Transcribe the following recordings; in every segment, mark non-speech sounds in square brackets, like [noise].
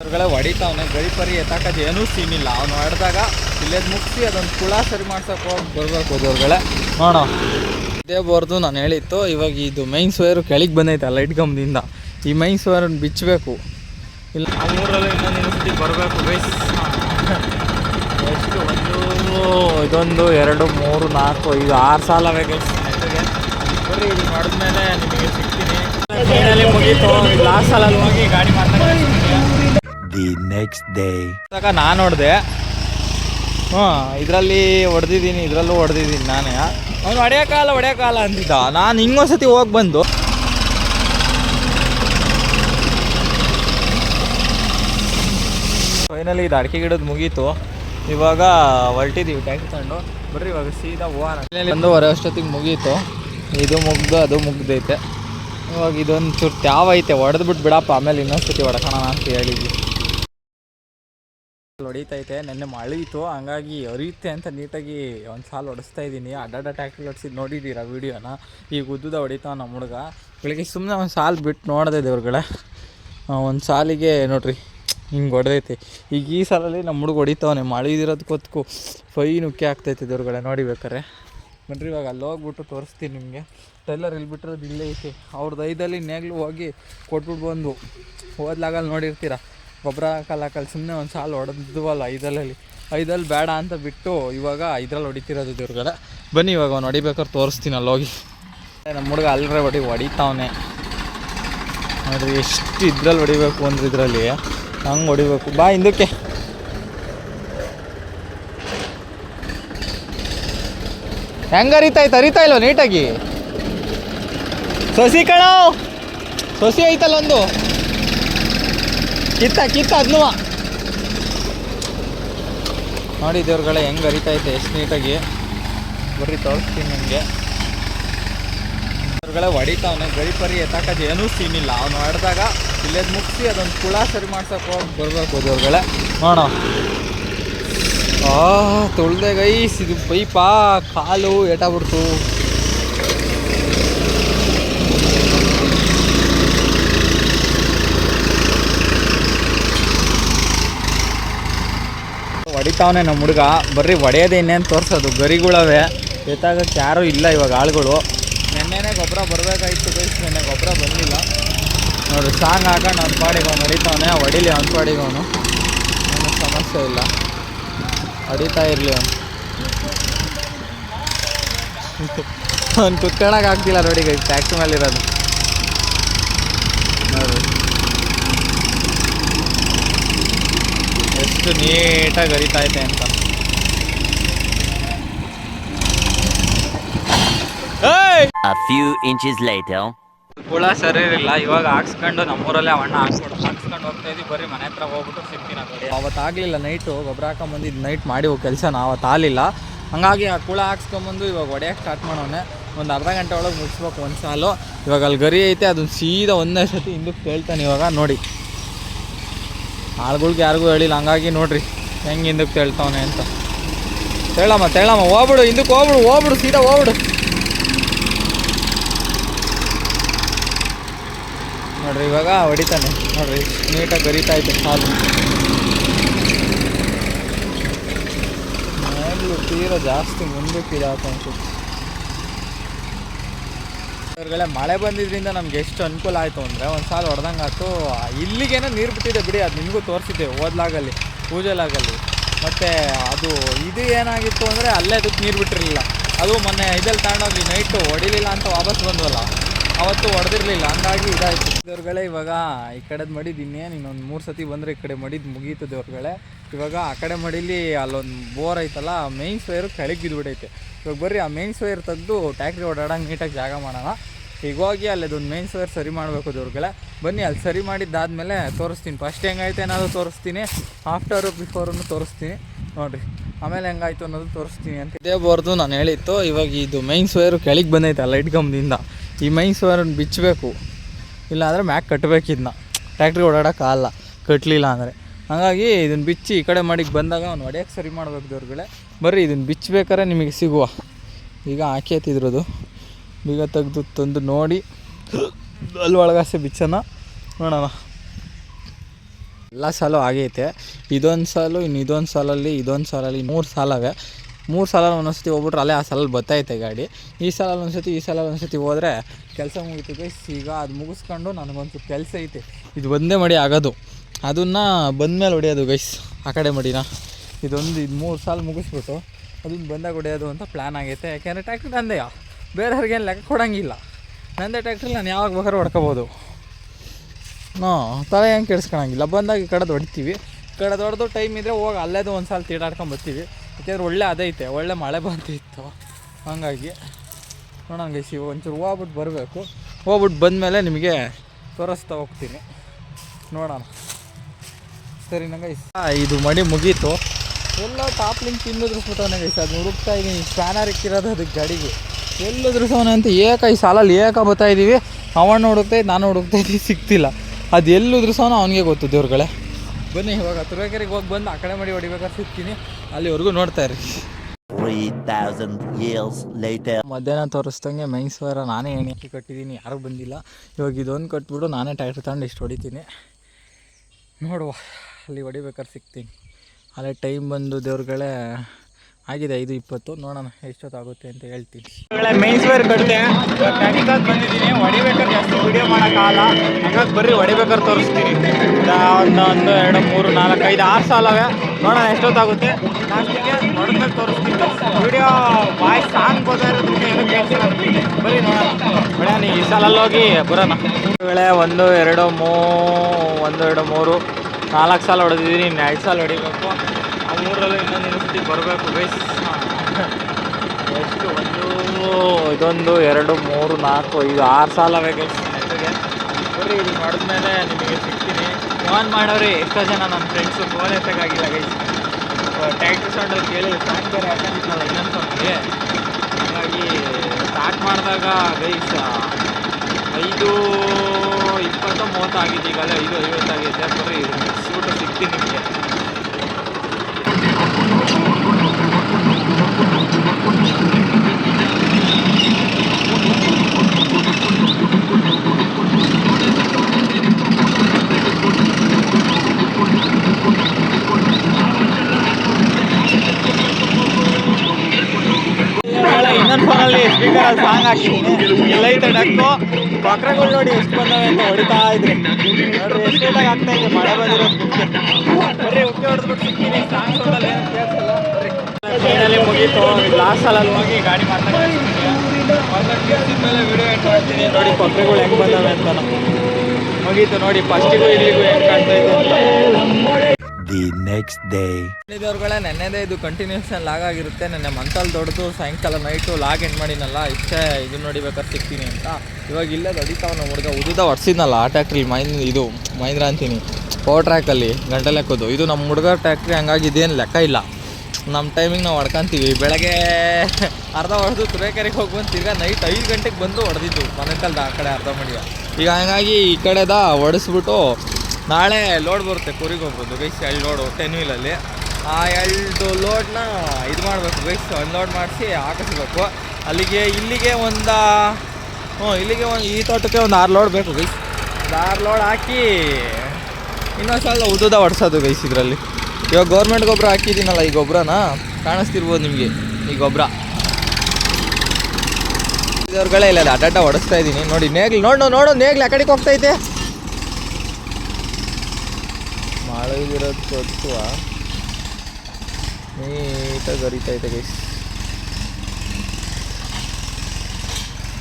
ಹೊರಗಡೆ ಹೊಡಿತಾವನೆ. ಗರಿ ಪರಿ ಎತ್ತಾಕದು ಏನೂ ಸೀನ್ ಇಲ್ಲ. ಅವ್ನು ಹೊಡೆದಾಗ ಇಲ್ಲೇ ಮುಗಿಸಿ ಅದೊಂದು ಕುಳ ಸರಿ ಮಾಡ್ಸಕ್ಕೆ ಹೋಗಿ ಬರ್ಬೇಕು ಹೊರಗಡೆ ನೋಡೋ ಇದೇ ಬರ್ದು ನಾನು ಹೇಳಿತ್ತು ಇವಾಗ ಇದು ಮೈನ್ಸ್ ವೈರು ಕೆಳಗೆ ಬಂದೈತೆ ಲೈಟ್ ಕಂಬದಿಂದ ಈ ಮೈನ್ಸ್ ವೈರನ್ನ ಬಿಚ್ಚಬೇಕು ಇಲ್ಲ. ಆ ಊರಲ್ಲಿ ಇನ್ನೊಂದು ಸತಿ ಬರಬೇಕು ಗೈಸ್ ಎಷ್ಟು? ಒಂದು ಇದೊಂದು ಎರಡು ಮೂರು ನಾಲ್ಕು ಐದು ಆರು ಸಾಲ ವೆಹಿಕಲ್ಸ್ ಬರೀ ಬರ್ರಿ ಇದು ಮಾಡಿದ್ಮೇಲೆ ನಿಮಗೆ ಸಿಗ್ತೀನಿ. ಮುಗೀತು. ಲಾಸ್ಟ್ ಸಾಲಲ್ಲಿ ಹೋಗಿ ಗಾಡಿ ಮಾತಾಡ್ತೀನಿ. The ನೆಕ್ಸ್ಟ್ ಡೇ ಇವಾಗ ನಾನು ಹೊಡೆದೆ ಹ್ಞೂ ಇದರಲ್ಲಿ ಹೊಡೆದಿದ್ದೀನಿ, ಇದರಲ್ಲೂ ಹೊಡೆದಿದ್ದೀನಿ ನಾನೇ. ಅವನು ಹೊಡೆಯೋಕ್ಕಾಲ ಹೊಡೆಯೋಕ್ಕಾಲ ಅಂತಿದ್ದ ನಾನು ಹಿಂಗೊಂದ್ಸತಿ ಹೋಗಿ ಬಂದು. ಫೈನಲಿ ಇದು ಅಡಿಕೆ ಗಿಡದ ಮುಗೀತು. ಇವಾಗ ಹೊರಟಿದ್ದೀವಿ ಟ್ಯಾಂಕ್ ತಗೊಂಡು. ಬರ್ರಿ, ಇವಾಗ ಸೀದಾ ಹೋಗೋಣ ಒಂದೂವರೆ ಅಷ್ಟೊತ್ತಿಗೆ ಮುಗೀತು. ಇದು ಮುಗ್ದು, ಅದು ಮುಗ್ದೈತೆ. ಇವಾಗ ಇದೊಂದು ಚೂರು ತ್ಯಾವೈತೆ ಐತೆ? ಹೊಡೆದು ಬಿಟ್ಟು ಬಿಡಪ್ಪ. ಆಮೇಲೆ ಇನ್ನೊಂದ್ಸತಿ ಹೊಡ್ಕೋಣ ಅಂತ ಹೇಳಿದ್ವಿ. ಹೊಡಿತೈತೆ, ನೆನ್ನೆ ಮಳೆ ಇತ್ತು, ಹಂಗಾಗಿ ಹರಿಯುತ್ತೆ ಅಂತ ನೀಟಾಗಿ ಒಂದು ಸಾಲ ಹೊಡಿಸ್ತಾ ಇದ್ದೀನಿ ಅಡ್ಡಾಡ ಟ್ಯಾಕ್ಟ್ರಿ ಹೊಡ್ಸಿದ್ ನೋಡಿದ್ದೀರಾ ವೀಡಿಯೋನ? ಈಗ ಉದ್ದುದ ಹೊಡಿತಾವ ನಮ್ಮ ಹುಡುಗ. ಬೆಳಿಗ್ಗೆ ಸುಮ್ಮನೆ ಒಂದು ಸಾಲು ಬಿಟ್ಟು ನೋಡಿದೆ ದೇವ್ರುಗಳೇ ಒಂದು ಸಾಲಿಗೆ ನೋಡ್ರಿ, ಹಿಂಗೆ ಹೊಡೆದೈತಿ. ಈಗ ಈ ಸಾಲಲ್ಲಿ ನಮ್ಮ ಹುಡುಗ ಹೊಡಿತಾವನೆ, ಮಳೆ ಕೊತ್ಕು ಫೈ ನುಕ್ಕೆ ಆಗ್ತೈತೆ ದೇವ್ರುಗಳೇ ನೋಡಿಬೇಕಾರೆ ನೋಡ್ರಿ ಇವಾಗ ಅಲ್ಲಿ ಹೋಗ್ಬಿಟ್ಟು ತೋರಿಸ್ತೀನಿ ನಿಮಗೆ. ಟೈಲರ್ ಇಲ್ಲಿ ಬಿಟ್ಟಿರೋದು ಇಲ್ಲೇ ಐತಿ. ಅವ್ರದ್ದು ಐದಲ್ಲಿ ನೇಗ್ಲು ಹೋಗಿ ಕೊಟ್ಬಿಟ್ಟು ಬಂದು ಓದ್ಲಾಗಲ್ಲಿ ನೋಡಿರ್ತೀರ? ಗೊಬ್ಬರ ಹಾಕಲ್ಲ ಸುಮ್ಮನೆ ಒಂದು ಸಾಲು ಹೊಡೆದ್ವಲ್ಲ ಐದಲಲ್ಲಿ ಐದಲ್ಲಿ ಬೇಡ ಅಂತ ಬಿಟ್ಟು ಇವಾಗ ಇದ್ರಲ್ಲಿ ಹೊಡಿತಿರೋದು ಇವ್ರಗಡೆ ಬನ್ನಿ ಇವಾಗ ಅವ್ನು ಹೊಡಿಬೇಕಾದ್ರೆ ತೋರಿಸ್ತೀನಿ ಅಲ್ಲಿ ಹೋಗಿ ನಮ್ಮ ಹುಡುಗ ಅಲ್ಲರೆ ಹೊಡಿ, ಹೊಡಿತಾವನೆ. ನೋಡ್ರಿ, ಎಷ್ಟು ಇದ್ರಲ್ಲಿ ಹೊಡಿಬೇಕು ಅಂದ್ರೆ ಇದರಲ್ಲಿ. ಹಂಗೆ ಹೊಡಿಬೇಕು. ಬಾ, ಹಿಂದಕ್ಕೆ. ಹೆಂಗೆ ಅರಿತಾಯ್ತು ಅರಿತಾ ಇಲ್ವ ನೀಟಾಗಿ? ಸಸಿ ಕಣ. ಸಸಿ ಐತಲ್ಲ ಒಂದು. ಕಿತ್ತ ಕಿತ್ತ ಅದನ್ನು ನೋಡಿ ದೇವ್ರುಗಳೇ, ಹೆಂಗೆ ಅರಿತೈತೆ ಎಷ್ಟು ನೀಟಾಗಿ. ಬರೀ ತೋರಿಸ್ತೀನಿ ನಿಮಗೆ. ದೇವ್ರುಗಳೇ ಗರಿ ಪರಿ ಎತ್ತಾಕದು ಏನೂ ಸೀನ್ ಇಲ್ಲ. ಅವ್ನು ಹೊಡೆದಾಗ ಇಲ್ಲೇದು ಮುಗಿಸಿ ಅದೊಂದು ಕುಳ ಸರಿ ಮಾಡ್ಸಕ್ಕೆ ಹೋಗಿ ಬರಬೇಕು ದೇವ್ರುಗಳೇ. ನೋಡೋ. ಆ ತೊಳ್ದೆ ಗೈಸ್ ಇದು ಪೈಪಾ, ಕಾಲು ಏಟಾಗ್ಬಿಡ್ತು. ಹೊಡಿತಾವನೆ ನಮ್ಮ ಹುಡುಗ. ಬರ್ರಿ, ಒಡೆಯೋದೇ ಇನ್ನೇನು ತೋರಿಸೋದು. ಗರಿಗಳವೆ. ಎತ್ತಾಗಕ್ಕೆ ಯಾರೂ ಇಲ್ಲ ಇವಾಗ ಆಳುಗಳು. ನೆನ್ನೆನೇ ಗೊಬ್ಬರ ಬರಬೇಕಾಗಿತ್ತು ಗೈಸ್ ನೆನ್ನೆ ಗೊಬ್ಬರ ಬಂದಿಲ್ಲ. ನೋಡಿ, ಸಾಂಗ್ ಹಾಕೊಂಡು ಅವ್ನ ಪಾಡಿಗೆ ಅವ್ನು ಹೊಡಿತಾವನೆ. ಹೊಡಿಲಿ ಅವ್ನ ಪಾಡಿಗೆ ಅವನು. ಏನೂ ಸಮಸ್ಯೆ ಇಲ್ಲ. ಹೊಡಿತಾ ಇರಲಿ ಅವನು. ಅವ್ನು [laughs] ನೋಡಿ ಗೈಸ್ ಟ್ಯಾಕ್ಸಿ ಮೇಲೆ ಇರೋದು ನೋಡ್ರಿ ಎಷ್ಟು ನೀಟಾಗಿ ಹರಿತಾ ಇದೆ ಅಂತ. ಏಯ್! A few inches later. ಹುಳ ಸರಿ ಇರಲಿಲ್ಲ. ಇವಾಗ ಹಾಕ್ಸ್ಕೊಂಡು ನಮ್ಮೂರಲ್ಲೇ ಅವಣ್ಣ ಹಾಕ್ಸ್ಕೊಂಡು ಹಾಕ್ಸ್ಕೊಂಡು ಹೋಗ್ತಾ ಇದ್ದೀವಿ ಬರೀ ಮನೆ ಹತ್ರ ಹೋಗ್ಬಿಟ್ಟು ಸಿಗ್ತೀನಿ ನೋಡಿ ಅವತ್ತು ಆಗಲಿಲ್ಲ ನೈಟು ಗೊಬ್ಬರ ಹಾಕೊಂಬಂದಿದ್ದು ನೈಟ್ ಮಾಡಿ ಕೆಲಸ ಅವತ್ತು ಆಗಲಿಲ್ಲ. ಹಂಗಾಗಿ ಆ ಕುಳ ಹಾಕ್ಸ್ಕೊಂಬಂದು ಇವಾಗ ಒಡೆಯಕ್ಕೆ ಸ್ಟಾರ್ಟ್ ಮಾಡೋಣ. ಒಂದು ಅರ್ಧ ಗಂಟೆ ಒಳಗೆ ಮುಗಿಸ್ಬೇಕು ಒಂದು ಸಾಲು ಇವಾಗ ಅಲ್ಲಿ ಗರಿ ಐತೆ ಅದನ್ನ ಸೀದಾ ಒಂದೇ ಸತಿ ಹಿಂದಕ್ಕೆ ಕೇಳ್ತಾನೆ ಇವಾಗ. ನೋಡಿ. ಆಳ್ಗಳ್ಗೆ ಯಾರಿಗೂ ಹೇಳಿಲ್ಲ. ಹಂಗಾಗಿ ನೋಡ್ರಿ ಹೆಂಗೆ ಹಿಂದಕ್ಕೆ ತೇಳ್ತಾವನೆ ಅಂತ. ತೇಳಮ್ಮ ತೇಳಮ್ಮ, ಹೋಗ್ಬಿಡು, ಹಿಂದಕ್ಕೆ ಹೋಗ್ಬಿಡು ಹೋಗ್ಬಿಡು, ಸೀದಾ ಹೋಗ್ಬಿಡು. ನೋಡ್ರಿ, ಇವಾಗ ಹೊಡಿತಾನೆ. ನೋಡ್ರಿ, ನೀಟಾಗಿ ಬರೀತಾ ಐತೆ ಸಾಲು ತೀರಾ ಜಾಸ್ತಿ ಮುಂದಕ್ಕೆ ಇದಾಕ ಅನ್ಸುತ್ತೆ. ಇವ್ರುಗಳೇ ಮಳೆ ಬಂದಿದ್ರಿಂದ ನಮ್ಗೆ ಎಷ್ಟು ಅನುಕೂಲ ಆಯಿತು ಅಂದರೆ ಒಂದು ಸಾಲ ಹೊಡೆದಂಗೆ ಆಯಿತು. ಇಲ್ಲಿಗೇನೋ ನೀರು ಬಿಟ್ಟಿದೆ ಬಿಡಿ, ಅದು ನಿಮಗೂ ತೋರಿಸಿದ್ದೆ ಓದ್ಲಾಗಲ್ಲಿ ಪೂಜೆಲಾಗಲ್ಲಿ. ಮತ್ತು ಅದು ಇದು ಏನಾಗಿತ್ತು ಅಂದರೆ ಅಲ್ಲೇ ಅದಕ್ಕೆ ನೀರು ಬಿಟ್ಟಿರಲಿಲ್ಲ. ಅದು ಮೊನ್ನೆ ಇದಲ್ಲಿ ತಗೊಂಡೋಗಿ ನೈಟು, ಹೊಡಿಲಿಲ್ಲ ಅಂತ ವಾಪಸ್ ಬಂದ್ವಲ್ಲ. ಅವತ್ತು ಹೊಡೆದಿರಲಿಲ್ಲ. ಹಂಗಾಗಿ ಇದಾಯಿತು. ದೇವ್ರುಗಳೇ, ಇವಾಗ ಈ ಕಡೆದು ಮಡಿದ್ ಇನ್ನೇನು, ಇನ್ನೊಂದು ಮೂರು ಸತಿ ಬಂದರೆ ಈ ಕಡೆ ಮಡಿದ್ದು ಮುಗೀತು ದೇವ್ರುಗಳೇ. ಇವಾಗ ಆ ಕಡೆ ಮಡಿಲಿ ಅಲ್ಲೊಂದು ಬೋರ್ ಐತಲ್ಲ ಮೇನ್ಸ್ ವೈರು ಕೆಳಗೆ ಬಿದ್ದುಬಿಟ್ಟೈತೆ ಇವಾಗ ಬರ್ರಿ, ಆ ಮೇನ್ಸ್ ವೈರ್ ತೆಗೆದು ಟ್ಯಾಕ್ಟ್ರಿ ಓಡಾಡಂಗೆ ನೀಟಾಗಿ ಜಾಗ ಮಾಡೋಣ. ಈಗ ಹೋಗಿ ಅಲ್ಲಿ ಅದೊಂದು ಮೇನ್ಸ್ ವೈರ್ ಸರಿ ಮಾಡಬೇಕು ದೇವ್ರುಗಳೇ. ಬನ್ನಿ, ಅಲ್ಲಿ ಸರಿ ಮಾಡಿದ್ದಾದಮೇಲೆ ತೋರಿಸ್ತೀನಿ. ಫಸ್ಟ್ ಹೆಂಗೈತೆ ಅನ್ನೋದು ತೋರಿಸ್ತೀನಿ. ಆಫ್ಟರು ಬಿಫೋರನ್ನು ತೋರಿಸ್ತೀನಿ. ನೋಡಿರಿ. ಆಮೇಲೆ ಹೆಂಗಾಯ್ತು ಅನ್ನೋದು ತೋರಿಸ್ತೀನಿ ಅಂತ. ಇದೇ ಬೋರ್ದು ನಾನು ಹೇಳಿತ್ತು ಇವಾಗ ಇದು ಮೈನ್ಸ್ ವೈರು ಕೆಳಗೆ ಬಂದೈತೆ ಲೈಟ್ ಕಂಬದಿಂದ ಈ ಮೈಸೂರನ್ನು ಬಿಚ್ಚಬೇಕು. ಇಲ್ಲಾಂದರೆ ಮ್ಯಾಕ್ ಕಟ್ಟಬೇಕು ಇದನ್ನ ಟ್ಯಾಕ್ಟ್ರಿ ಓಡಾಡೋಕ್ಕಾಗಲ್ಲ ಕಟ್ಟಲಿಲ್ಲ ಅಂದರೆ. ಹಾಗಾಗಿ ಇದನ್ನು ಬಿಚ್ಚಿ ಈ ಕಡೆ ಮಾಡಿಗೆ ಬಂದಾಗ ಅವ್ನು ಹೊಡೆಯೋಕ್ಕೆ ಸರಿ ಮಾಡಬೇಕು ದೇವ್ರುಗಳೇ. ಬರ್ರಿ, ಇದನ್ನು ಬಿಚ್ಚಬೇಕಾರೆ ನಿಮಗೆ ಸಿಗುವ. ಈಗ ಹಾಕೈತಿದ್ರದು ಬೀಗ ತೆಗೆದು ತಂದು ನೋಡಿ. ಅಲ್ಲಿ ಒಳಗಾಸೆ ಬಿಚ್ಚನ ನೋಡೋಣ. ಎಲ್ಲ ಸಾಲು ಆಗೈತೆ ಇದೊಂದು ಸಾಲು ಇನ್ನು ಇದೊಂದು ಸಾಲಲ್ಲಿ ಇದೊಂದು ಸಾಲಲ್ಲಿ ಮೂರು ಸಾಲವೆ. ಮೂರು ಸಲ ಒಂದೊಂದ್ಸತಿ ಹೋಗ್ಬಿಟ್ರೆ ಅಲ್ಲೇ ಆ ಸಲ ಬತ್ತೈತೆ ಗಾಡಿ. ಈ ಸಲ ಒಂದ್ಸತಿ ಈ ಸಲ ಒಂದ್ಸತಿ ಹೋದರೆ ಕೆಲಸ ಮುಗಿತು ಗೈಸ್ ಈಗ ಅದು ಮುಗಿಸ್ಕೊಂಡು ನನಗೊಂಚೂರು ಕೆಲಸ ಐತೆ. ಇದು ಒಂದೇ ಮಡಿ ಆಗೋದು. ಅದನ್ನು ಬಂದಮೇಲೆ ಹೊಡೆಯೋದು ಗೈಸ್ ಆ ಕಡೆ ಮಡಿನ. ಇದೊಂದು ಇದು ಮೂರು ಸಾಲ ಮುಗಿಸ್ಬಿಟ್ಟು ಅದನ್ನು ಬಂದಾಗ ಹೊಡೆಯೋದು ಅಂತ ಪ್ಲ್ಯಾನ್ ಆಗೈತೆ. ಯಾಕೆಂದರೆ ಟ್ಯಾಕ್ಟ್ರಿ ನಂದೆಯ ಬೇರೆಯವ್ರಿಗೇನು ಲೆಕ್ಕ ಕೊಡೋಂಗಿಲ್ಲ. ನಂದೇ ಟ್ಯಾಕ್ಟ್ರಿ ನಾನು ಯಾವಾಗ ಬೇಕಾದ್ರೂ ಹೊಡ್ಕೋಬೋದು. ನೋ, ತಲೆ ಹೆಂಗೆ ಕೆಡಿಸ್ಕೊಳಂಗಿಲ್ಲ. ಬಂದಾಗ ಈ ಕಡೆದು ಹೊಡಿತೀವಿ. ಕಡೆದು ಹೊಡೆದು ಟೈಮ್ ಇದ್ದರೆ ಹೋಗಿ ಅಲ್ಲೇದು ಒಂದು ಸಲ ತೀಡಾಡ್ಕೊಂಡು ಬರ್ತೀವಿ. ಯಾಕೆಂದ್ರೆ ಒಳ್ಳೆ ಅದೈತೆ, ಒಳ್ಳೆ ಮಳೆ ಬಂತಿತ್ತು ಹಾಗಾಗಿ ನೋಡೋಣ ಗೈಸಿ ಒಂಚೂರು ಹೋಗ್ಬಿಟ್ಟು ಬರಬೇಕು. ಹೋಗ್ಬಿಟ್ಟು ಬಂದಮೇಲೆ ನಿಮಗೆ ತೋರಿಸ್ತಾ ಹೋಗ್ತೀನಿ. ನೋಡೋಣ. ಸರಿ, ನಂಗೆ ಇದು ಮಡಿ ಮುಗೀತು. ಎಲ್ಲ ಟಾಪ್ಲಿಂಗ್ ಲಿಂಕ್ ತಿಂದಿದ್ರಿಸ್ಬಿಟ್ಟವನೆ ಗೈಸ್ ಅದು ಹುಡುಕ್ತಾ ಇದ್ದೀನಿ ಸ್ಪ್ಯಾನರ್ ಇಕ್ಕಿರೋದು ಅದಕ್ಕೆ ಗಾಡಿಗೆ. ಸಹ ಅಂತ ಏಕ ಈ ಸಾಲಲ್ಲಿ ಏಕ ಬರ್ತಾ ಇದ್ದೀವಿ ಅವಣ್ಣ ಹುಡುಕ್ತಾ ಇದ್ದು ನಾನು ಹುಡುಕ್ತಾ ಇದ್ದೀವಿ ಸಿಗ್ತಿಲ್ಲ. ಅದು ಎಲ್ಲಿ ಸಹ ಅವನಿಗೆ ಗೊತ್ತು, ದೇವ್ರುಗಳೇ. ಬನ್ನಿ ಇವಾಗ ತುರ್ವೇಕೆರೆಗೆ ಹೋಗಿ ಬಂದು ಆ ಕಡೆ ಮಾಡಿ ಹೊಡಿಬೇಕಾದ್ರೆ ಸಿಗ್ತೀನಿ. ಅಲ್ಲಿವರೆಗೂ ನೋಡ್ತಾ ಇರಿ. 3,000 years later. ಮಧ್ಯಾಹ್ನ ತೋರಿಸ್ದಂಗೆ ಮೈಸೂರ ನಾನೇ ಎಣ್ಣೆ ಹಾಕಿ ಕಟ್ಟಿದ್ದೀನಿ ಯಾರೂ ಬಂದಿಲ್ಲ. ಇವಾಗ ಇದೊಂದು ಕಟ್ಬಿಟ್ಟು ನಾನೇ ಟ್ಯಾಕ್ಟ್ರ್ ತಗೊಂಡು ಇಷ್ಟು ಹೊಡಿತೀನಿ. ನೋಡುವ ಅಲ್ಲಿ ಹೊಡಿಬೇಕಾದ್ರೆ ಸಿಗ್ತೀನಿ. ಅಲ್ಲೇ ಟೈಮ್ ಬಂದು ದೇವ್ರುಗಳೇ ಆಗಿದೆ, ಐದು ಇಪ್ಪತ್ತು. ನೋಡೋಣ ಎಷ್ಟೊತ್ತಾಗುತ್ತೆ ಅಂತ ಹೇಳ್ತೀನಿ. ಮೈಸೂರು ಕಟ್ಟಿದೆ ಇವಾಗ ಬಂದಿದ್ದೀನಿ. ಹೊಡಿಬೇಕಾದ್ರೆ ಜಾಸ್ತಿ ವಿಡಿಯೋ ಮಾಡೋಕ್ಕಾಗಲ್ಲ ಹಂಗಾಗಿ ಬರ್ರಿ, ಹೊಡಿಬೇಕಾದ್ರೆ ತೋರಿಸ್ತೀನಿ. ಒಂದು ಒಂದು ಎರಡು, ಮೂರು, ನಾಲ್ಕು, ಐದು, ಆರು ಸಾಲವೆ ನೋಡೋಣ ಎಷ್ಟೊತ್ತಾಗುತ್ತೆ. ಲಾಸ್ಟಿಗೆ ಹೊಡೆದ್ಮೇಲೆ ತೋರಿಸ್ತೀನಿ. ವಿಡಿಯೋ ವಾಯ್ಸ್ ಸಾಂಗ್ ಬೋದಾರೋದ್ರಿಂದ ಏನೂ ಬರೀ ನೋಡೋಣ. ಈ ಸಾಲಲ್ಲಿ ಹೋಗಿ ಬರೋಣ. ವೇಳೆ ಒಂದು, ಎರಡು, ಮೂ, ಒಂದು, ಎರಡು, ಮೂರು, ನಾಲ್ಕು ಸಾಲ ಹೊಡೆದಿದ್ದೀನಿ. ಇನ್ನು ಎರಡು ಸಾಲ ಹೊಡಿಬೇಕು. ಆ ಮೂರಲ್ಲೂ ಇನ್ನೊಂದು ಇನ್ನೊಂದು ಬರಬೇಕು ಗೈಸ್ ಎಷ್ಟು ಒಂದು ಇದೊಂದು ಎರಡು ಮೂರು ನಾಲ್ಕು ಐದು ಆರು ಸಾಲ ಗೈಸ್ ನೆಟ್ಟಿಗೆ ಬರ್ರಿ ಇದು ಮಾಡಿದ್ಮೇಲೆ ನಿಮಗೆ ಸಿಗ್ತೀನಿ. ಫೋನ್ ಮಾಡೋರಿ ಎಷ್ಟೋ ಜನ ನನ್ನ ಫ್ರೆಂಡ್ಸು ಫೋನ್ ಎತ್ತಕ್ಕಾಗಿಲ್ಲ ಗೈಸ್ ಟ್ಯಾಕ್ಟ್ರಿ ಸೌಂಡ್ ಅವ್ರು ಕೇಳಿ ಫ್ಯಾನ್ ಬೇರೆ ಹಾಕೊಂಡಿದ್ನಲ್ಲ ಇನ್ನೊಂದು ಫೋನ್ಗೆ ಹಾಗಾಗಿ ಸ್ಟಾರ್ಟ್ ಮಾಡಿದಾಗ ಗೈಸ್ ಐದು ಇಪ್ಪತ್ತು ಮೂವತ್ತು ಆಗಿದೆ ಈಗಲೇ ಐದು ಐವತ್ತಾಗಿದೆ ಬರೀ ಸೂಟು ಸಿಗ್ತೀನಿ ನಿಮಗೆ. ಸ್ಪೀಕರಲ್ಲಿ ಸಾಂಗ್ ಹಾಕಿದ್ದೀನಿ ಎಲ್ಲೈತ ಡಕ್ಕು. ಬಕ್ರಗಳು ನೋಡಿ ಎಷ್ಟು ಬಂದವೆ ಅಂತ ಹೊಡಿತಾ ಇದ್ರೆ. ನೋಡ್ರಿ, ಎಷ್ಟು ಆಗ್ತಾ ಇದೆ, ಮಳೆ ಬಂದಿರೋದು ಬರ್ರಿ, ಉಕ್ಕೆ ಹೊಡೆದ್ಬಿಟ್ಟು ಸಿಗ್ತೀನಿ ಸಾಂಗ್ ಕೇಳಿಸಲ್ಲ. ಲಾಸ್ಟ್ ಸಾಲಲ್ಲಿ ಹೋಗಿ ಗಾಡಿ ಮಾಡ್ತೀನಿ ನೋಡಿ ಕೊಕ್ಕರೆಗಳು ಹೆಂಗೆ ಬಂದವೆ ಅಂತ ಹೋಗಿತ್ತು ನೋಡಿ ಫಸ್ಟಿಗೂ ಇಲ್ಲಿಗೂ ಹೆಂಗೆ ಕಾಣ್ತಾ ಇದೆ ಅಂತ. ದಿ ನೆಕ್ಸ್ಟ್ ಡೇ ಇದ್ದವ್ರುಗಳೇ ನೆನ್ನೆದೇ ಇದು ಕಂಟಿನ್ಯೂಷನ್ ಲಾಗ್ ಆಗಿರುತ್ತೆ. ನೆನ್ನೆ ಮಂತಲ್ಲಿ ದೊಡ್ಡದು ಸಾಯಂಕಾಲ ನೈಟು ಲಾಗ್ ಎಂಡ್ ಮಾಡಿನಲ್ಲ ಇಷ್ಟೇ ಇದು ನೋಡಿಬೇಕಾದ್ರೆ ಸಿಗ್ತೀನಿ ಅಂತ. ಇವಾಗ ಇಲ್ಲೇ ದೊಡ್ಡಿತಾವನ ಹುಡುಗ ಉದುದ ಹೊಡ್ಸಿದ್ನಲ್ಲ ಆ ಟ್ಯಾಕ್ಟ್ರಿ ಮೈನ್ ಇದು ಮಹಿಂದ್ರ ಅಂತೀನಿ. ಪವರ್ ಟ್ರ್ಯಾಕಲ್ಲಿ ಗಂಟೆ ಲೆಕ್ಕದ್ದು. ಇದು ನಮ್ಮ ಹುಡುಗ ಟ್ಯಾಕ್ಟ್ರಿ ಹಂಗಾಗಿ ಇದೇನು ಲೆಕ್ಕ ಇಲ್ಲ. ನಮ್ಮ ಟೈಮಿಗೆ ನಾವು ಹೊಡ್ಕೊಂತೀವಿ. ಬೆಳಗ್ಗೆ ಅರ್ಧ ಹೊಡೆದು ತುರೇಕೆರೆಗೆ ಹೋಗಿ ಬಂದು ತಿರ್ಗಾ ನೈಟ್ ಐದು ಗಂಟೆಗೆ ಬಂದು ಹೊಡೆದಿದ್ದು ಮನೆ ತಲ್ದ ಆ ಕಡೆ ಅರ್ಧ ಮಡಿಯ. ಈಗ ಹಂಗಾಗಿ ಈ ಕಡೆದ ಹೊಡೆಸ್ಬಿಟ್ಟು ನಾಳೆ ಲೋಡ್ ಬರುತ್ತೆ ಕುರಿಗೆ ಹೋಗ್ಬೋದು. ಗೈಸ್ ಎಳ್ಳು ಲೋಡು ಟೆನ್ ವೀಲಲ್ಲಿ ಆ ಎರಡು ಲೋಡ್ನ ಇದು ಮಾಡಬೇಕು ಗೈಸ್ ಅನ್ಲೋಡ್ ಮಾಡಿಸಿ ಹಾಕಿಸ್ಬೇಕು. ಅಲ್ಲಿಗೆ ಇಲ್ಲಿಗೆ ಒಂದು ಹ್ಞೂ ಇಲ್ಲಿಗೆ ಒಂದು ಈ ತೋಟಕ್ಕೆ ಒಂದು ಆರು ಲೋಡ್ ಬೇಕು ಗೈಸ್ ಆರು ಲೋಡ್ ಹಾಕಿ ಇನ್ನೊಂದು ಸಲ ಉದ್ದುದ ಹೊಡ್ಸೋದು ಗೈಸ್ ಇದರಲ್ಲಿ. ಇವಾಗ ಗೌರ್ಮೆಂಟ್ ಗೊಬ್ಬರ ಹಾಕಿದ್ದೀನಲ್ಲ ಈ ಗೊಬ್ಬರನ ಕಾಣಿಸ್ತಿರ್ಬೋದು ನಿಮಗೆ ಈ ಗೊಬ್ಬರ ಇದ್ರಗಳೇ ಇಲ್ಲ ಅಡ್ಡಾಟ ಹೊಡಿಸ್ತಾ ಇದ್ದೀನಿ. ನೋಡಿ, ನೇಗ್ಲು, ನೋಡು ನೋಡು ನೇಗ್ಲು ಆ ಕಡೆಗೆ ಹೋಗ್ತೈತೆ ಕೊಚ್ಚುವ ನೀಟಾಗಿ ಗರಿತೈತೆ ಗೈಸ್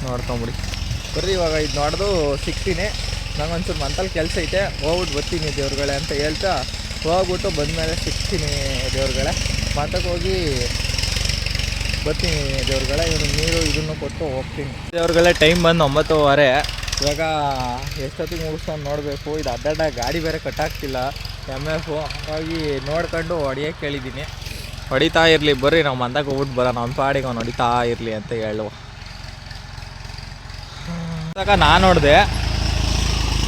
ನೋಡ್ಕೊಂಬಿಡಿ. ಬರ್ರಿ, ಇವಾಗ ಇದು ನೋಡ್ದು ಸಿಕ್ತೀನಿ ನಂಗೊಂಚೂರು ಮಂತಲ್ಲಿ ಕೆಲಸ ಐತೆ. ಹೋಗ್ಬಿಟ್ಟು ಬರ್ತೀನಿ ದೇವ್ರುಗಳೇ ಅಂತ ಹೇಳ್ತಾ ಹೋಗ್ಬಿಟ್ಟು ಬಂದಮೇಲೆ ಸಿಗ್ತೀನಿ ದೇವ್ರುಗಳೇ. ಮಠಕ್ಕೆ ಹೋಗಿ ಬರ್ತೀನಿ ದೇವ್ರುಗಳೇ ಇವನು ನೀರು ಇದನ್ನು ಕೊಟ್ಟು ಹೋಗ್ತೀನಿ. ದೇವ್ರುಗಳೇ, ಟೈಮ್ ಬಂದು ಒಂಬತ್ತುವರೆ. ಇವಾಗ ಎಷ್ಟೊತ್ತಿಗೆ ಮುಗಿಸ್ಕೊಂಡು ನೋಡಬೇಕು? ಇದು ಅಡ್ಡಡ್ಡ ಗಾಡಿ ಬೇರೆ ಕಟ್ಟಾಗ್ತಿಲ್ಲ. ಎಂ ಎಫು ಹಾಗಾಗಿ ನೋಡ್ಕೊಂಡು ಹೊಡಿಯೋಕ್ಕೆ ಕೇಳಿದ್ದೀನಿ. ಹೊಡಿತಾ ಇರಲಿ, ಬರ್ರಿ, ನಾವು ಮಂದಾಗ ಹೋಗ್ಬಿಟ್ಟು ಬರೋಣ. ನಮ್ಮ ಪಾಡಿಗೆ ಅವ್ನು ಹೊಡಿತಾ ಇರಲಿ ಅಂತ ಹೇಳುವ. ನಾನು ಹೊಡೆದೆ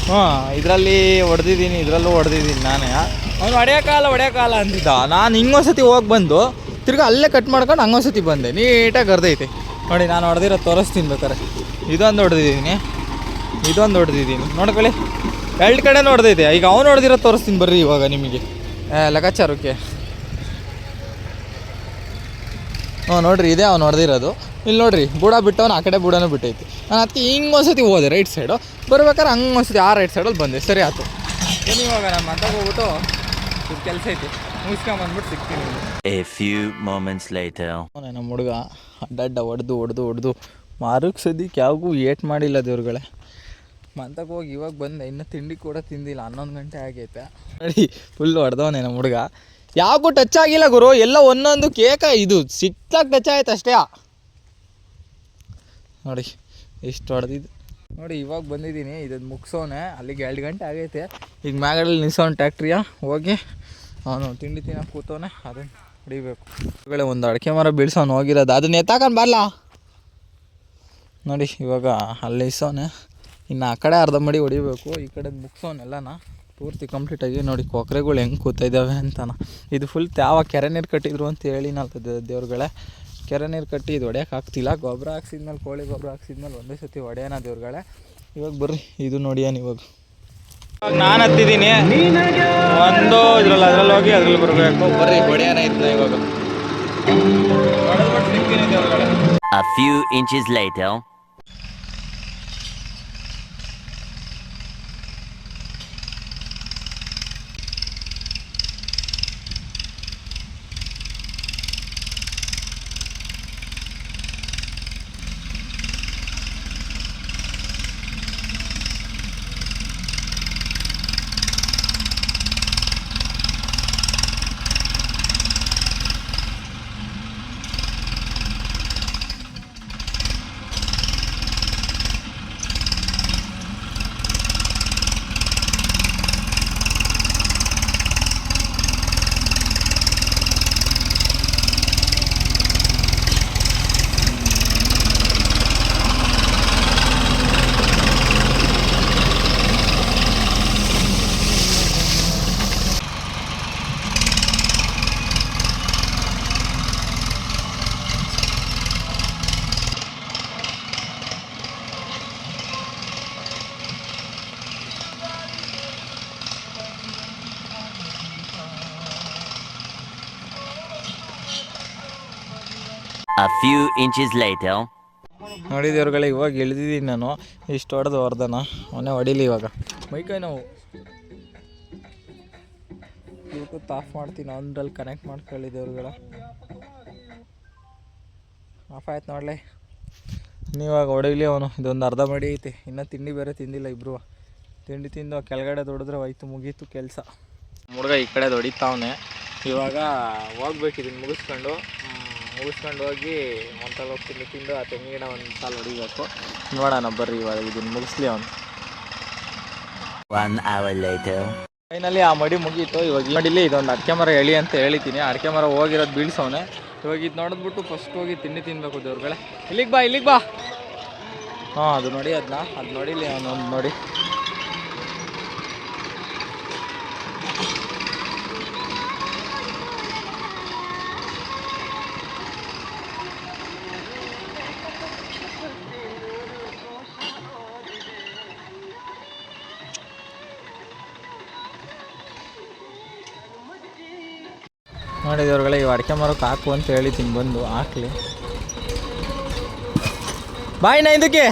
ಹ್ಞೂ ಇದರಲ್ಲಿ ಹೊಡೆದಿದ್ದೀನಿ, ಇದರಲ್ಲೂ ಹೊಡೆದಿದ್ದೀನಿ ನಾನೇ. ಅವ್ನು ಹೊಡೆಯೋಕಾಲ ಹೊಡೆಯೋಕಾಲ ಅಂತಿದ್ದ ನಾನು ಹಿಂಗೊಂದ್ಸತಿ ಹೋಗಿ ಬಂದು ತಿರ್ಗಿ ಅಲ್ಲೇ ಕಟ್ ಮಾಡ್ಕೊಂಡು ಹಂಗೊಂದ್ಸತಿ ಬಂದೆ. ನೀಟಾಗಿ ಕರೆದೈತೆ ನೋಡಿ, ನಾನು ಹೊಡೆದಿರೋ ತೋರಿಸ್ತೀನಿ ಬೇಕಾರೆ ಇದೊಂದು ಹೊಡೆದಿದ್ದೀನಿ. ಇದೊಂದು ಹೊಡೆದಿದ್ದೀನಿ. ನೋಡ್ಕೊಳ್ಳಿ. ಎರಡು ಕಡೆ ನೋಡ್ದೈತೆ. ಈಗ ಅವ್ನು ಹೊಡೆದಿರೋ ತೋರಿಸ್ತೀನಿ ಬರ್ರಿ ಇವಾಗ ನಿಮಗೆ. ಲೆಕ್ಕಾಚಾರಕ್ಕೆ. ಹ್ಞೂ ನೋಡಿರಿ, ಇದೇ ಅವ್ನು ಹೊಡೆದಿರೋದು. ಇಲ್ಲಿ ನೋಡ್ರಿ ಬುಡ ಬಿಟ್ಟವನು ಆ ಕಡೆ ಬುಡನೂ ಬಿಟ್ಟೈತಿ. ನಾನು ಅತ್ತಿ ಹಿಂಗೆ ಒಂದ್ಸತಿ ಹೋದೆ ರೈಟ್ ಸೈಡು ಬರ್ಬೇಕಾದ್ರೆ ಹಂಗೆ ಒಂದ್ಸತಿ ಆ ರೈಟ್ ಸೈಡಲ್ಲಿ ಬಂದೆ. ಸರಿ ಆಯ್ತು. ಏನು ಇವಾಗ ನಮ್ಮ ಮಂತಕ್ಕೆ ಹೋಗ್ಬಿಟ್ಟು ಇದು ಕೆಲಸ ಐತಿ ಮುಗಿಸ್ಕೊಂಬಂದ್ಬಿಟ್ಟು ಸಿಗ್ತೀನಿ. ಎ ಫ್ಯೂ ಮೊಮೆಂಟ್ಸ್ ಲೈಟ್ ನಮ್ಮ ಹುಡುಗ ಅಡ್ಡಡ್ಡ ಹೊಡೆದು ಹೊಡೆದು ಹೊಡೆದು ಮಾರಕ್ಕೆ ಸದ್ಯಕ್ಕೆ ಯಾವಾಗೂ ಏಟ್ ಮಾಡಿಲ್ಲ ದೇವ್ರುಗಳೇ. ಮಂತಕ್ಕೆ ಹೋಗಿ ಇವಾಗ ಬಂದೆ ಇನ್ನು ತಿಂಡಿ ಕೂಡ ತಿಂದಿಲ್ಲ ಹನ್ನೊಂದು ಗಂಟೆ ಆಗೈತೆ. ನೋಡಿ ಫುಲ್ ಹೊಡೆದವನೇ ನಮ್ಮ ಹುಡುಗ. ಯಾವಾಗೂ ಟಚ್ ಆಗಿಲ್ಲ ಗುರು ಎಲ್ಲ ಒಂದೊಂದು ಕೇಕ ಇದು ಸಿಕ್ತಾಗ ಟಚ್ ಆಯ್ತು ಅಷ್ಟೇ ನೋಡಿ, ಎಷ್ಟು ಹೊಡೆದಿದ್ದು. ನೋಡಿ, ಇವಾಗ ಬಂದಿದ್ದೀನಿ ಇದನ್ನು ಮುಗಿಸೋನೆ, ಅಲ್ಲಿಗೆ ಎರಡು ಗಂಟೆ ಆಗೈತೆ. ಈಗ ಮ್ಯಾಗಡಲ್ಲಿ ನಿಲ್ಸೋನ್ ಟ್ಯಾಕ್ಟ್ರಿಯ, ಹೋಗಿ ಅವನು ತಿಂಡಿ ತಿನ್ನೋಕೆ ಕೂತವನೆ, ಅದನ್ನು ಹೊಡಿಬೇಕು ಒಂದು ಅಡಿಕೆ ಮರ ಬೀಳ್ಸೋನು ಹೋಗಿರೋದು, ಅದನ್ನ ಎತ್ತಾಕೊಂಡು ಬರಲ್ಲ ನೋಡಿ, ಇವಾಗ ಅಲ್ಲಿ ಇಸೋನೆ ಇನ್ನು ಆ ಕಡೆ ಅರ್ಧ ಮಡಿ ಹೊಡಿಬೇಕು, ಈ ಕಡೆ ಮುಗಿಸೋನೆಲ್ಲನ ಪೂರ್ತಿ ಕಂಪ್ಲೀಟಾಗಿ ನೋಡಿ, ಕೊಕ್ರೆಗಳು ಹೆಂಗೆ ಕೂತಾಯಿದ್ದಾವೆ ಅಂತಾನ. ಇದು ಫುಲ್ ತ್ಯಾವ ಕೆರೆ ನೀರು ಕಟ್ಟಿದ್ರು ಅಂತ ಹೇಳಿನಲ್ತ ದೇವ್ರುಗಳೇ. ಕೆರೆ ನೀರು ಕಟ್ಟಿ ಇದು ಹೊಡ್ಯಕ್ಕೆ ಆಗ್ತಿಲ್ಲ. ಗೊಬ್ಬರ ಹಾಕ್ಸಿದ್ಮೇಲೆ ಕೋಳಿ ಗೊಬ್ಬರ ಹಾಕ್ಸಿದ್ಮೇಲೆ ಒಂದೇ ಸತಿ ಹೊಡೆಯೋಣ ದೇವ್ರುಗಳೇ. ಇವಾಗ ಬರ್ರಿ, ಇದು ನೋಡಿಯಾನ ಇವಾಗ. ನಾನು ಹತ್ತಿದ್ದೀನಿ ಒಂದು ಇದ್ರಲ್ಲಿ ಅದ್ರಲ್ಲಿ ಹೋಗಿ ಅದ್ರಲ್ಲಿ ಬರಬೇಕು. ಬರ್ರಿ ಹೊಡೆಯೋಣ ಇದ್ದ ಇವಾಗ. A few inches later. Few inches later. ನೋಡಿದೇವ್ರುಗಳೇ ಇವಾಗ ಇಳಿದಿದ್ದೀನಿ ನಾನು. ಇಷ್ಟು ಹೊಡೆದು ಹೊಡೆದನ ಮೊನ್ನೆ ಹೊಡಿಲಿ ಇವಾಗ. ಮೈಕೈ ನಾವು. ಬ್ಲೂಟೂತ್ ಆಫ್ ಮಾಡ್ತೀನಿ. ಅಂದ್ರಲ್ಲಿ ಕನೆಕ್ಟ್ ಮಾಡ್ಕೊಳ್ಳಿ ದೇವ್ರುಗಳ ಆಫ್ ಆಯ್ತು ನೋಡಲೆ. ನೀವಾಗ ಹೊಡಿಲಿ ಅವನು. ಇದೊಂದು ಅರ್ಧ ಮಡಿ ಐತೆ. ಇನ್ನೂ ತಿಂಡಿ ಬೇರೆ ತಿಂದಿಲ್ಲ ಇಬ್ಬರು ತಿಂಡಿ ತಿಂದು ಕೆಳಗಡೆ ದೊಡಿದ್ರೆ ಹೋಯ್ತು. ಮುಗೀತು ಕೆಲಸ. ಹುಡುಗ ಈ ಕಡೆ ಹೊಡಿತಾವನೆ ಇವಾಗ ಹೋಗ್ಬೇಕು ಇದನ್ನು ಮುಗಿಸ್ಕೊಂಡು ಮುಗಿಸ್ಕೊಂಡು ಹೋಗಿ ಮಂತಾಗ ಹೋಗಿ ತಿಂಡಿ ತಿಂದು ಆ ತೆಂಗಿನ ಗಿಡ ಒಂದು ಸಾಲು ಹೊಡಿಬೇಕು. ನೋಡೋಣ ಬರ್ರಿ ಇವಾಗ ಇದನ್ನು ಮುಗಿಸ್ಲಿ ಅವನು. One hour later. ಫೈನಲಿ ಆ ಮಡಿ ಮುಗೀತು. ಇವಾಗ ಮಡಿಲಿ ಇದೊಂದು ಅಡಿಕೆ ಮರ ಎಳಿ ಅಂತ ಹೇಳಿದ್ದೀನಿ. ಅಡಿಕೆ ಮರ ಹೋಗಿರೋದು ಬೀಳ್ಸವನೆ. ಇವಾಗ ಇದು ನೋಡಿದ್ಬಿಟ್ಟು ಫಸ್ಟ್ ಹೋಗಿ ತಿಂಡಿ ತಿನ್ಬೇಕು ದೇವ್ರುಗಳೇ. ಇಲ್ಲಿಗೆ ಬಾ ಇಲ್ಲಿಗೆ ಬಾ. ಹಾಂ ಅದು ನೋಡಿ ಅದನ್ನ ಅದು ನೋಡಿಲಿ ಅವನೊಂದು ನೋಡಿ ನೋಡಿದವ್ರುಗಳೇ, ಇವು ಅಡಿಕೆ ಮರಕ್ಕೆ ಹಾಕು ಅಂತ ಹೇಳಿದ್ದೀನಿ, ಬಂದು ಹಾಕ್ಲಿ. ನಾ ಇದಕ್ಕೆ.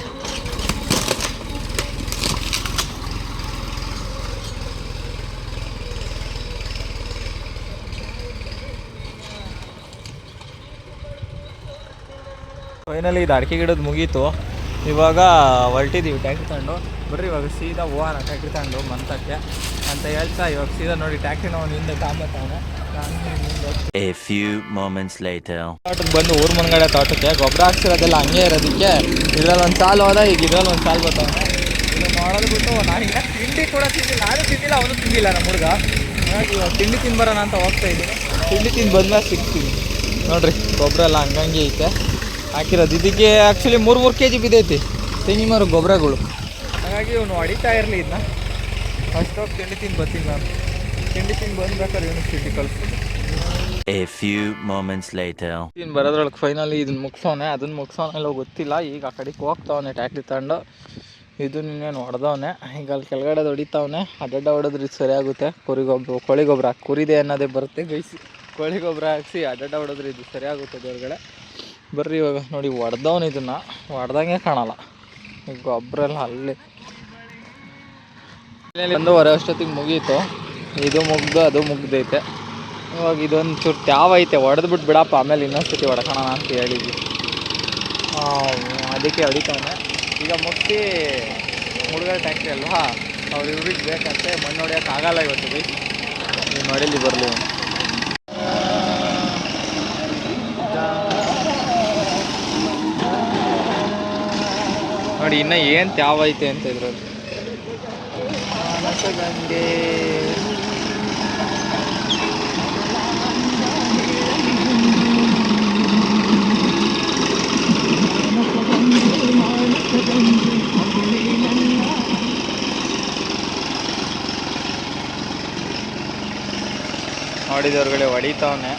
ಫೈನಲಿ ಇದು ಅಡಿಕೆ ಗಿಡದ ಮುಗೀತು. ಇವಾಗ ಹೊರಟಿದ್ದೀವಿ ಟ್ಯಾಕ್ಟ್ರಿ ತಗೊಂಡು. ಬರ್ರಿ ಇವಾಗ ಸೀದಾ ಹೋಗೋಣ ಟ್ಯಾಕ್ಟ್ರಿ ತಗೊಂಡು ಮಂತಕ್ಕೆ ಹೇಳ್ತಾ ಇವಾಗ ಸೀದಾ ನೋಡಿ ಟ್ಯಾಕ್ಸಿನ ಅವನು ಹಿಂದೆ ತಾಂಬತ್ತವನೆ ಎ ಫ್ಯೂ ಮೊಮೆಂಟ್ಸ್ ಲೇಟರ್ ತೋಟಕ್ಕೆ ಬಂದು ಊರ್ ಮುಂದ್ಗಡೆ ತೋಟಕ್ಕೆ. ಗೊಬ್ಬರ ಹಾಕ್ಸಿರೋದೆಲ್ಲ ಹಂಗೆ ಇರೋದಕ್ಕೆ. ಇದ್ರಲ್ಲಿ ಒಂದು ಸಾಲು ಹೋದ ಈಗ ಇದ್ರಲ್ಲಿ ಒಂದು ಸಾಲು ಬರ್ತಾವನೆ ಇದು ಮಾಡೋದು ಬಿಟ್ಟು ನಾನು ಇನ್ನ ತಿಂಡಿ ಕೂಡ ತಿಂದಿಲ್ಲ. ನಾನು ತಿಂದಿಲ್ಲ ಅವನು ತಿಂದಿಲ್ಲ ನಮ್ಮ ಹುಡುಗ. ಹಾಗಾಗಿ ಇವಾಗ ತಿಂಡಿ ತಿನ್ಬರೋಣ ಅಂತ ಹೋಗ್ತಾ ಇದ್ದೀನಿ. ತಿಂಡಿ ತಿಂದು ಬಂದ್ಮೇಲೆ ಸಿಗ್ತೀನಿ. ನೋಡ್ರಿ ಗೊಬ್ಬರ ಎಲ್ಲ ಹಂಗಂಗೆ ಐತೆ. ಹಾಕಿರೋದು ಇದಕ್ಕೆ ಆ್ಯಕ್ಚುಲಿ ಮೂರು ಮೂರು ಕೆ ಜಿ ಬಿದ್ದೈತಿ. ತೆಂಗಿನ ಮರ ಗೊಬ್ಬರಗಳು. ಹಾಗಾಗಿ ಇವನು ಹೊಡಿತಾ ಇರಲಿ ಇದನ್ನ ಫಸ್ಟ್ ಆಫ್ ತಿಂಡಿ ತಿಂದು ಬರ್ತೀನಿ ನಾನು ತಿಂಡಿ ತಿಂದು ಬಂದ್ಬೇಕಾದ್ರೆ ಯೂನಿವರ್ಸಿಟಿ ಕಳಿಸ್ತೀನಿ A few moments later. ಇನ್ನು ಬರೋದ್ರೊಳಗೆ ಫೈನಲಿ ಇದನ್ನ ಮುಗಿಸೋನೆ ಅದನ್ನ ಮುಗಿಸೋನೆಲ್ಲ ಗೊತ್ತಿಲ್ಲ. ಈಗ ಆ ಕಡೆಗೆ ಹೋಗ್ತಾವನೆ ಟ್ಯಾಕ್ಟ್ರಿ ತಗೊಂಡು. ಇದು ನಿನ್ನೇನು ಹೊಡೆದವನೆ ಈಗ ಅಲ್ಲಿ ಕೆಳಗಡೆ ಹೊಡಿತಾವನೆ ಅಡ್ಡಡ್ಡ ಹೊಡೆದ್ರೆ ಸರಿ ಆಗುತ್ತೆ ಕುರಿ ಗೊಬ್ಬರ ಕೋಳಿ ಗೊಬ್ಬರ ಕುರಿದೆ ಅನ್ನೋದೇ ಬರುತ್ತೆ ಗೈಸಿ. ಕೋಳಿ ಗೊಬ್ಬರ ಹಾಕ್ಸಿ ಅಡ್ಡಡ್ಡ ಹೊಡೆದ್ರೆ ಇದು ಸರಿಯಾಗುತ್ತೆ ಹೊರಗಡೆ. ಬರ್ರಿ ಇವಾಗ ನೋಡಿ ಹೊಡೆದವನು ಇದನ್ನು. ಹೊಡೆದಂಗೆ ಕಾಣಲ್ಲ. ಈಗ ಗೊಬ್ಬರ ಎಲ್ಲ ಅಲ್ಲಿ. ಒಂದೂವರೆ ಅಷ್ಟೊತ್ತಿಗೆ ಮುಗೀತು. ಇದು ಮುಗ್ದು ಅದು ಮುಗ್ದೈತೆ. ಇವಾಗ ಇದೊಂದು ಚೂರು ತ್ಯಾವ ಐತೆ. ಹೊಡೆದ್ಬಿಟ್ಟು ಬಿಡಪ್ಪ. ಆಮೇಲೆ ಇನ್ನೊಂದು ಸತಿ ಹೊಡ್ಕೊಳ ಅಂತ ಹೇಳಿದ್ವಿ. ಅದಕ್ಕೆ ಹೊಡಿತಾನೆ. ಈಗ ಮುಟ್ಟಿ ಹುಡುಗರ ಟ್ಯಾಕ್ಟ್ರಿ ಅಲ್ವಾ? ಅವ್ರು ಇವ್ರಿಗೆ ಬೇಕಂತೆ. ಮಣ್ಣು ಹೊಡಿಯೋಕೆ ಆಗಲ್ಲ ಇವತ್ತು. ಬೈ ನೀವು ನೋಡಿಲ್ಲಿ ಬರಲಿ. ನೋಡಿ, ಇನ್ನೂ ಏನು ತ್ಯಾವ ಐತೆ ಅಂತ ಇದ್ರಲ್ಲಿ. ಮಾನಸಗಂಗೆ ನೋಡಿದವ್ರುಗಳೇ ಹೊಡಿತಾವನೆ.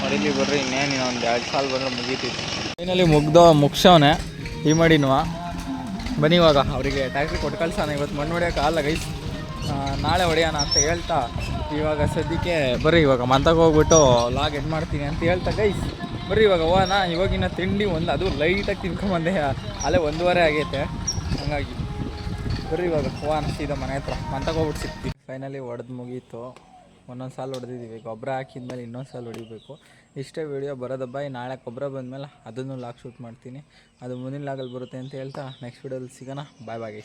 ಹೊಡಿಲಿ ಬರ್ರಿ ಇನ್ನೇನು ಒಂದು ಎರಡು ಸಾಲ ಬಂದ್ರೆ ಮುಗೀತಿತ್ತು ಫೈನಲಿ ಮುಗ್ದ ಮುಗ್ಸವನೆ ಈ ಮಾಡಿನ್ವ. ಬನ್ನಿ ಇವಾಗ, ಅವರಿಗೆ ಟ್ಯಾಕ್ಟ್ರಿ ಕೊಟ್ಟು ಕಳ್ಸೋಣ. ಇವತ್ತು ಮಣ್ಣು ಹೊಡೆಯೋಕೆ ಆಲ್ಲ ಗೈಸ್ ನಾಳೆ ಹೊಡೆಯೋಣ ಅಂತ ಹೇಳ್ತಾ, ಇವಾಗ ಸದ್ಯಕ್ಕೆ ಬರ್ರಿ, ಇವಾಗ ಮಂತಕ್ಕೆ ಹೋಗ್ಬಿಟ್ಟು ಲಾಗ್ ಎಡ್ ಮಾಡ್ತೀನಿ ಅಂತ ಹೇಳ್ತಾ ಗೈಸ್ ಬರ್ರಿ, ಇವಾಗ ಹೋಗೋಣ. ಇವಾಗಿನ ತಿಂಡಿ ಒಂದು, ಅದು ಲೈಟಾಗಿ ತಿನ್ಕೊಂಬಂದೆ. ಅಲ್ಲೇ ಒಂದೂವರೆ ಆಗೈತೆ. ಹಂಗಾಗಿ ಬರ್ರಿ ಇವಾಗ ಹೋಗೋಣ, ಸೀದಾ ಮನೆ ಹತ್ರ. ಮಂತಕ್ಕೆ ಹೋಗ್ಬಿಟ್ಟು ಸಿಗ್ತೀವಿ ಫೈನಲಿ ಹೊಡೆದು ಮುಗೀತು. ಒಂದೊಂದು ಸಾಲು ಹೊಡೆದಿದ್ದೀವಿ ಗೊಬ್ಬರ ಹಾಕಿದ್ಮೇಲೆ ಇನ್ನೊಂದು ಸಾಲು ಹೊಡಿಬೇಕು. ಇಷ್ಟೇ ವಿಡಿಯೋ ಬರೋದ ಬಾಯ್ ನಾಳೆ ಗೊಬ್ಬರ ಬಂದಮೇಲೆ ಅದನ್ನು ಲಾಗ್ ಶೂಟ್ ಮಾಡ್ತೀನಿ. ಅದು ಮುಂದಿನ ಲಾಗಲ್ಲಿ ಬರುತ್ತೆ ಅಂತ ಹೇಳ್ತಾ ನೆಕ್ಸ್ಟ್ ವಿಡಿಯೋದಲ್ಲಿ ಸಿಗೋಣ. ಬಾಯ್ ಬಾಯ್